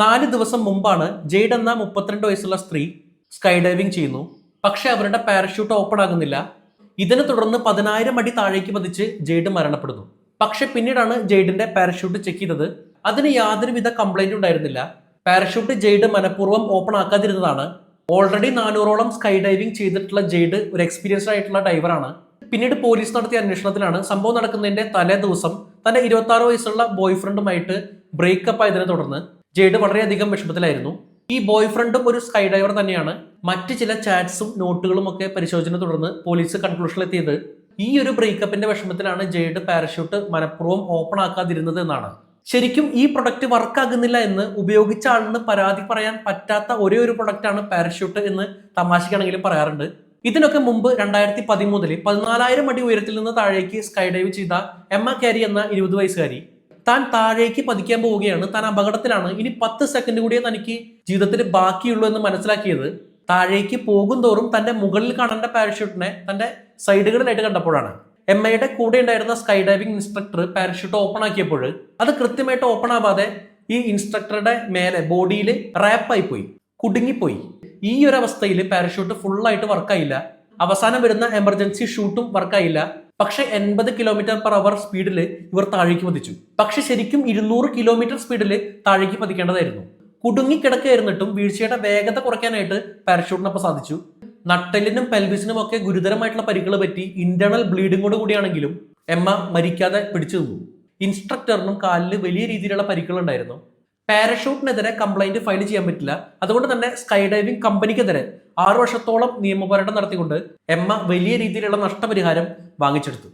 നാല് ദിവസം മുമ്പാണ് ജെയ്ഡ് എന്ന മുപ്പത്തിരണ്ട് വയസ്സുള്ള സ്ത്രീ സ്കൈ ഡൈവിംഗ് ചെയ്യുന്നു. പക്ഷേ അവരുടെ പാരഷൂട്ട് ഓപ്പൺ ആകുന്നില്ല. ഇതിനെ തുടർന്ന് പതിനായിരം അടി താഴേക്ക് പതിച്ച് ജെയ്ഡ് മരണപ്പെടുന്നു. പക്ഷെ പിന്നീടാണ് ജെയ്ഡിന്റെ പാരഷൂട്ട് ചെക്ക് ചെയ്തത്. അതിന് യാതൊരുവിധ കംപ്ലൈന്റ് ഉണ്ടായിരുന്നില്ല. പാരഷൂട്ട് ജെയ്ഡ് മനഃപൂർവം ഓപ്പൺ ആക്കാതിരുന്നതാണ്. ഓൾറെഡി നാനൂറോളം സ്കൈ ഡൈവിംഗ് ചെയ്തിട്ടുള്ള ജെയ്ഡ് ഒരു എക്സ്പീരിയൻസ്ഡ് ആയിട്ടുള്ള ഡൈവറാണ് പിന്നീട് പോലീസ് നടത്തിയ അന്വേഷണത്തിലാണ് സംഭവം നടക്കുന്നതിന്റെ തലേ ദിവസം തന്റെ ഇരുപത്തി വയസ്സുള്ള ബോയ്ഫ്രണ്ടുമായിട്ട് ബ്രേക്കപ്പ് ആയതിനെ തുടർന്ന്. ജെയ്ഡ് വളരെയധികം വിഷമത്തിലായിരുന്നു. ഈ ബോയ് ഫ്രണ്ടും ഒരു സ്കൈ ഡൈവർ തന്നെയാണ്. മറ്റ് ചില ചാറ്റ്സും നോട്ടുകളും ഒക്കെ പരിശോധന തുടർന്ന് പോലീസ് കൺക്ലൂഷനിലെത്തിയത് ഈ ഒരു ബ്രേക്കപ്പിന്റെ വിഷമത്തിലാണ് ജെയ്ഡ് പാരഷൂട്ട് മനഃപൂർവം ഓപ്പൺ ആക്കാതിരുന്നത് എന്നാണ്. ശരിക്കും ഈ പ്രൊഡക്റ്റ് വർക്ക് ആകുന്നില്ല എന്ന് ഉപയോഗിച്ച ആളിന് പരാതി പറയാൻ പറ്റാത്ത ഒരേ ഒരു പ്രൊഡക്റ്റ് ആണ് പാരഷൂട്ട് എന്ന് തമാശക്കാണെങ്കിലും പറയാറുണ്ട്. ഇതിനൊക്കെ മുമ്പ് രണ്ടായിരത്തി പതിമൂന്നിൽ പതിനാലായിരം അടി ഉയരത്തിൽ നിന്ന് താഴേക്ക് സ്കൈ ഡൈവ് ചെയ്ത എമ്മ കാരി എന്ന ഇരുപത് വയസ്സുകാരി. താൻ താഴേക്ക് പതിക്കാൻ പോവുകയാണ്. താൻ അപകടത്തിലാണ്. ഇനി പത്ത് സെക്കൻഡ് കൂടിയേ തനിക്ക് ജീവിതത്തിൽ ബാക്കിയുള്ളൂ എന്ന് മനസ്സിലാക്കിയത്. താഴേക്ക് പോകും തോറും തന്റെ മുകളിൽ കാണേണ്ട പാരഷൂട്ടിനെ തന്റെ സൈഡുകളിലായിട്ട് കണ്ടപ്പോഴാണ്. എം ഐയുടെ കൂടെ ഉണ്ടായിരുന്ന sky diving instructor parachute open ആക്കിയപ്പോൾ അത് കൃത്യമായിട്ട് ഓപ്പൺ ആവാതെ ഈ ഇൻസ്ട്രക്ടറുടെ മേലെ ബോഡിയിൽ റാപ്പായി പോയി കുടുങ്ങിപ്പോയി. ഈ ഒരു അവസ്ഥയിൽ പാരഷൂട്ട് ഫുള്ളായിട്ട് വർക്കായില്ല അവസാനം വരുന്ന എമർജൻസി ഷൂട്ടും വർക്കായില്ല പക്ഷെ എൺപത് കിലോമീറ്റർ പെർ അവർ സ്പീഡിൽ ഇവർ താഴേക്ക് പതിച്ചു. പക്ഷെ ശരിക്കും ഇരുന്നൂറ് കിലോമീറ്റർ സ്പീഡിൽ താഴേക്ക് പതിക്കേണ്ടതായിരുന്നു. കുടുങ്ങിക്കിടക്കായിരുന്നിട്ടും വീഴ്ചയുടെ വേഗത കുറയ്ക്കാനായിട്ട് പാരഷൂട്ടിനൊപ്പം സാധിച്ചു. നട്ടലിനും പെൽവിസിനും ഒക്കെ ഗുരുതരമായിട്ടുള്ള പരിക്കുകൾ പറ്റി ഇന്റേണൽ ബ്ലീഡിങ്ങോട് കൂടിയാണെങ്കിലും എമ്മ മരിക്കാതെ പിടിച്ചു നിന്നു. ഇൻസ്ട്രക്ടറിനും കാലിൽ വലിയ രീതിയിലുള്ള പരിക്കുകൾ ഉണ്ടായിരുന്നു. പാരഷൂട്ടിനെതിരെ കംപ്ലൈന്റ് ഫയൽ ചെയ്യാൻ പറ്റില്ല. അതുകൊണ്ട് തന്നെ സ്കൈ ഡൈവിംഗ് കമ്പനിക്കെതിരെ ആറു വർഷത്തോളം നിയമപോരാട്ടം നടത്തിക്കൊണ്ട് എമ്മ വലിയ രീതിയിലുള്ള നഷ്ടപരിഹാരം വാങ്ങിച്ചെടുത്തു.